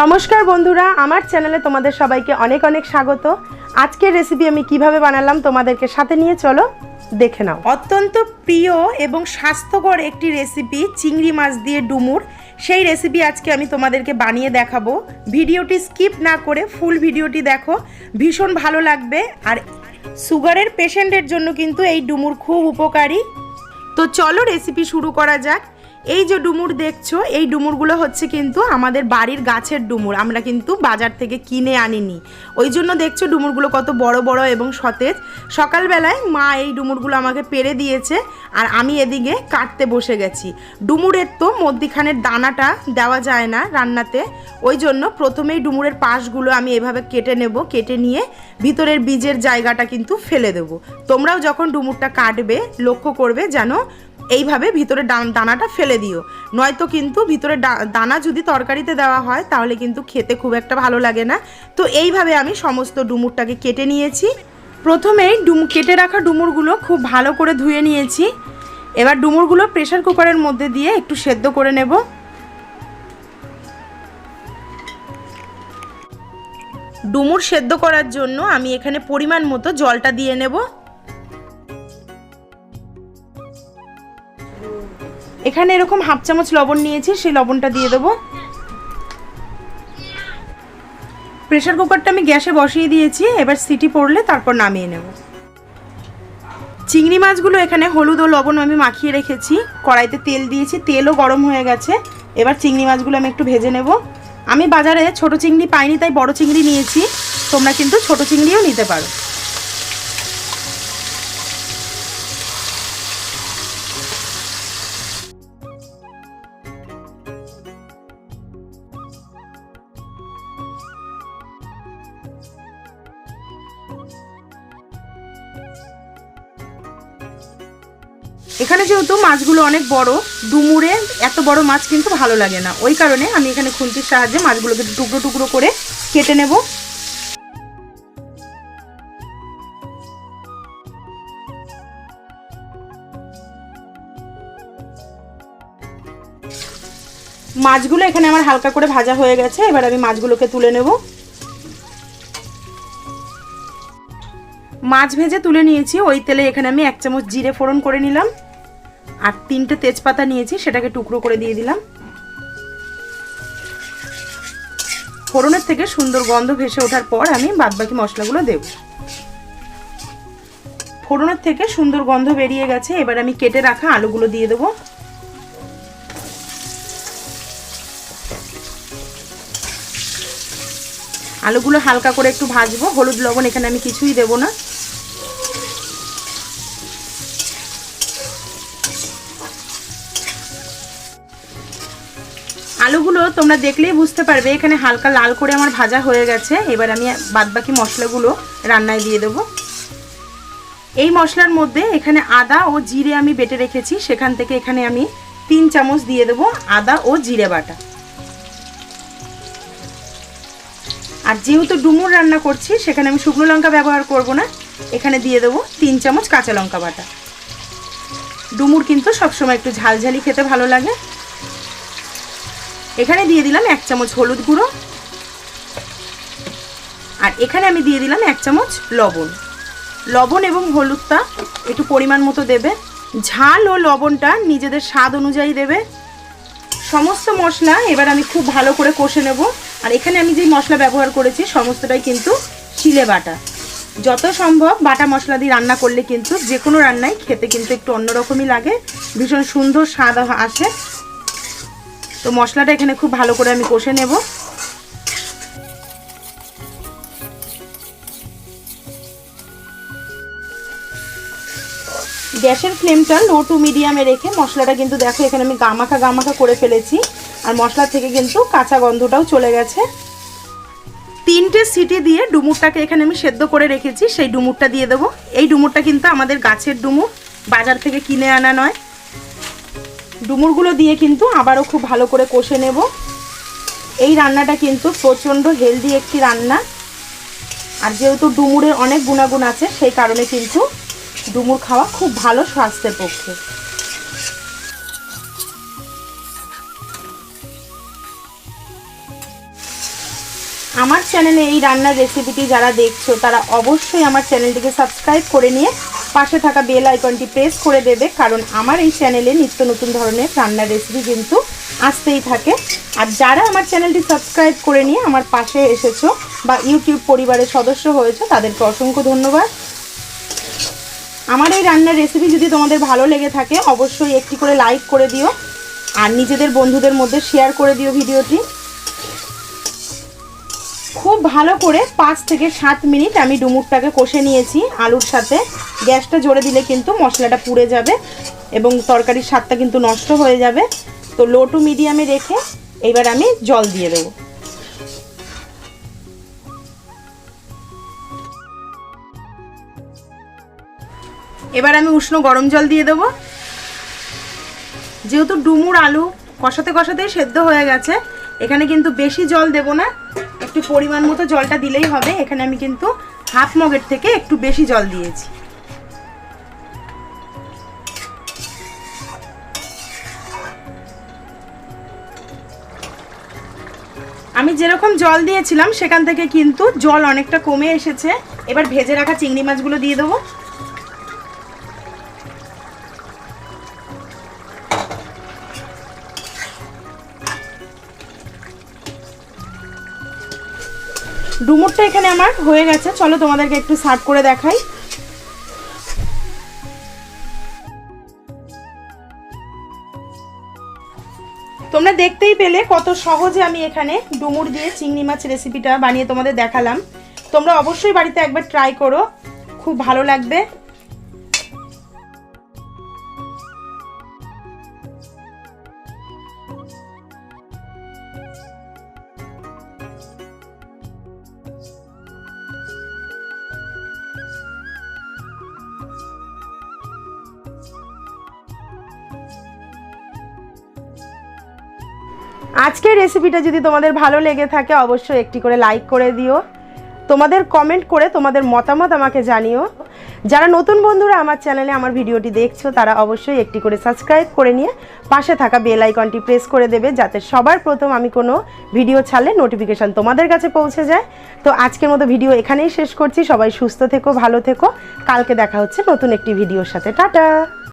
নমস্কার বন্ধুরা, আমার চ্যানেলে তোমাদের সবাইকে অনেক অনেক স্বাগত। আজকের রেসিপি আমি কীভাবে বানালাম তোমাদেরকে সাথে নিয়ে চলো, দেখে নাও। অত্যন্ত প্রিয় এবং স্বাস্থ্যকর একটি রেসিপি চিংড়ি মাছ দিয়ে ডুমুর। সেই রেসিপি আজকে আমি তোমাদেরকে বানিয়ে দেখাবো। ভিডিওটি স্কিপ না করে ফুল ভিডিওটি দেখো। ভীষণ ভালো লাগবে। আর সুগারের পেশেন্টের জন্য কিন্তু এই ডুমুর খুব উপকারী। তো চলো রেসিপি শুরু করা যাক। এই যে ডুমুর দেখছ, এই ডুমুরগুলো হচ্ছে কিন্তু আমাদের বাড়ির গাছের ডুমুর। আমরা কিন্তু বাজার থেকে কিনে আনিনি। ওই জন্য দেখছ ডুমুরগুলো কত বড় বড় এবং সতেজ। সকালবেলায় মা এই ডুমুরগুলো আমাকে পেরে দিয়েছে আর আমি এদিকে কাটতে বসে গেছি। ডুমুরের তো মধ্যিখানের দানাটা দেওয়া যায় না রান্নাতে। ওই জন্য প্রথমেই ডুমুরের পাশগুলো আমি এভাবে কেটে নেব, কেটে নিয়ে ভিতরের বীজের জায়গাটা কিন্তু ফেলে দেবো। তোমরাও যখন ডুমুরটা কাটবে, লক্ষ্য করবে যেন এইভাবে ভিতরে দানাটা ফেলে দিও। নয়তো কিন্তু ভিতরে দানা যদি তরকারিতে দেওয়া হয়, তাহলে কিন্তু খেতে খুব একটা ভালো লাগে না। তো এইভাবে আমি সমস্ত ডুমুরটাকে কেটে নিয়েছি। প্রথমেই ডুম, কেটে রাখা ডুমুরগুলো খুব ভালো করে ধুয়ে নিয়েছি। এবার ডুমুরগুলো প্রেশার কুকারের মধ্যে দিয়ে একটু সেদ্ধ করে নেব। ডুমুর সেদ্ধ করার জন্য আমি এখানে পরিমাণ মতো জলটা দিয়ে নেব। এখানে এরকম হাফ চামচ লবণ নিয়েছি, সেই লবণটা দিয়ে দেবো। প্রেশার কুকারটা আমি গ্যাসে বসিয়ে দিয়েছি, এবার সিটি পড়লে তারপর নামিয়ে নেব। চিংড়ি মাছগুলো এখানে হলুদ ও লবণ আমি মাখিয়ে রেখেছি, কড়াইতে তেল দিয়েছি, তেলও গরম হয়ে গেছে। এবার চিংড়ি মাছগুলো আমি একটু ভেজে নেব। আমি বাজারে ছোট চিংড়ি পাইনি, তাই বড় চিংড়ি নিয়েছি, তোমরা কিন্তু ছোট চিংড়িও নিতে পারো। এখানে যেহেতু মাছগুলো অনেক বড়, ডুমুরে এত বড় মাছ কিন্তু ভালো লাগে না। ওই কারণে আমি এখানে খুন্তির সাহায্যে মাছগুলোকে টুকরো টুকরো করে কেটে নেব। মাছগুলো এখানে আমার হালকা করে ভাজা হয়ে গেছে, এবার আমি মাছগুলোকে তুলে নেব। মাছ ভেজে তুলে নিয়েছি, ওই তেলে এখানে আমি এক চামচ জিরে ফোড়ন করে নিলাম। আর তিনটে তেজপাতা নিয়েছি, সেটাকে টুকরো করে দিয়ে দিলাম। ফোড়নের থেকে সুন্দর গন্ধ ভেসে ওঠার পর আমি বাদবাকি মশলাগুলো দেব। ফোড়নের থেকে সুন্দর গন্ধ বেরিয়ে গেছে, এবার আমি কেটে রাখা আলুগুলো দিয়ে দেবো। আলুগুলো হালকা করে একটু ভাজবো, হলুদ লবণ এখানে আমি কিছুই দেবো না। আলুগুলো তোমরা দেখলেই বুঝতে পারবে। এখানে হালকা লাল করে আমার ভাজা হয়ে গেছে। এবার আমি বাদবাকি মশলাগুলো রান্নায় দিয়ে দেবো। এই মশলার মধ্যে এখানে আদা ও জিরে আমি বেটে রেখেছি। সেখান থেকে এখানে আমি তিন চামচ দিয়ে দেবো আদা ও জিরে বাটা। আর যেহেতু ডুমুর রান্না করছি, সেখানে আমি শুকনো লঙ্কা ব্যবহার করব না। এখানে দিয়ে দেবো তিন চামচ কাঁচা লঙ্কা বাটা। ডুমুর কিন্তু সবসময় একটু ঝালঝালি খেতে ভালো লাগে। এখানে দিয়ে দিলাম এক চামচ হলুদ গুঁড়ো। আর এখানে আমি দিয়ে দিলাম এক চামচ লবণ। লবণ এবং হলুদটা একটু পরিমাণ মতো দেবে। ঝাল ও লবণটা নিজেদের স্বাদ অনুযায়ী দেবে। সমস্ত মশলা এবার আমি খুব ভালো করে কষে নেব। আর এখানে আমি যে মশলা ব্যবহার করেছি সমস্তটাই কিন্তু শিলে বাটা। যত সম্ভব বাটা মশলা দিয়ে রান্না করলে কিন্তু যে কোনো রান্নায় খেতে কিন্তু একটু অন্যরকমই লাগে। ভীষণ সুন্দর স্বাদ আসে। তো মশলাটা এখানে খুব ভালো করে আমি কষে নেব। গ্যাসের ফ্লেমটা লো টু মিডিয়ামে রেখে মশলাটা কিন্তু দেখো, এখানে আমি গামাখা গামাখা করে ফেলেছি। আর মশলা থেকে কিন্তু কাঁচা গন্ধটাও চলে গেছে। তিনটে সিটি দিয়ে ডুমুরটাকে এখানে আমি সেদ্ধ করে রেখেছি, সেই ডুমুরটা দিয়ে দেবো। এই ডুমুরটা কিন্তু আমাদের গাছের ডুমুর, বাজার থেকে কিনে আনা নয়। ডুমুরগুলো দিয়ে কিন্তু আবারও খুব ভালো করে কষে নেব। এই রান্নাটা কিন্তু প্রচণ্ড হেলদি একটি রান্না। আর যেহেতু ডুমুরের অনেক গুণাগুণ আছে, সেই কারণে কিন্তু ডুমুর খাওয়া খুব ভালো স্বাস্থ্যের পক্ষে। আমার চ্যানেলে এই রান্নার রেসিপিটি যারা দেখছ, তারা অবশ্যই আমার চ্যানেলটিকে সাবস্ক্রাইব করে নিয়ে পাশে থাকা বেল আইকনটি প্রেস করে দেবে, কারণ আমার এই চ্যানেলে নিত্য নতুন ধরনের রান্নার রেসিপি কিন্তু আসতেই থাকে। আর যারা আমার চ্যানেলটি সাবস্ক্রাইব করে নিয়ে আমার পাশে এসেছ বা ইউটিউব পরিবারের সদস্য হয়েছো, তাদেরকে অসংখ্য ধন্যবাদ। আমার এই রান্নার রেসিপি যদি তোমাদের ভালো লেগে থাকে, অবশ্যই একটি করে লাইক করে দিও, আর নিজেদের বন্ধুদের মধ্যে শেয়ার করে দিও ভিডিওটি। খুব ভালো করে পাঁচ থেকে সাত মিনিট আমি ডুমুরটাকে কষে নিয়েছি আলুর সাথে। গ্যাসটা জোরে দিলে কিন্তু মশলাটা পুড়ে যাবে এবং তরকারির স্বাদটা কিন্তু নষ্ট হয়ে যাবে। তো লো টু মিডিয়ামে রেখে এবার আমি জল দিয়ে দেবো। এবার আমি উষ্ণ গরম জল দিয়ে দেবো। যেহেতু ডুমুর আলু কষাতে কষাতেই সেদ্ধ হয়ে গেছে, এখানে কিন্তু বেশি জল দেব না। একটু পরিমাণ মতো জলটা দিলেই হবে। এখানে আমি কিন্তু হাফ মগের থেকে একটু বেশি জল দিয়েছি। আমি যেরকম জল দিয়েছিলাম, সেখান থেকে কিন্তু জল অনেকটা কমে এসেছে। এবার ভেজে রাখা চিংড়ি মাছগুলো দিয়ে দেবো। ডুমুরটা এখানে আমার হয়ে গেছে। চলো তোমাদেরকে একটু সার্ভ করে দেখাই। তোমরা দেখতেই পেলে কত সহজে আমি এখানে ডুমুর দিয়ে চিংড়ি মাছ রেসিপিটা বানিয়ে তোমাদের দেখালাম। তোমরা অবশ্যই বাড়িতে একবার ট্রাই করো। খুব ভালো লাগবে। আজকের রেসিপিটা যদি তোমাদের ভালো লেগে থাকে, অবশ্যই একটি করে লাইক করে দিও। তোমাদের কমেন্ট করে তোমাদের মতামত আমাকে জানিও। যারা নতুন বন্ধুরা আমার চ্যানেলে আমার ভিডিওটি দেখছ, তারা অবশ্যই একটি করে সাবস্ক্রাইব করে নিয়ে পাশে থাকা বেল আইকনটি প্রেস করে দেবে, যাতে সবার প্রথম আমি কোনো ভিডিও ছাড়লে নোটিফিকেশান তোমাদের কাছে পৌঁছে যায়। তো আজকের মতো ভিডিও এখানেই শেষ করছি। সবাই সুস্থ থেকো, ভালো থেকো। কালকে দেখা হচ্ছে নতুন একটি ভিডিওর সাথে। টাটা!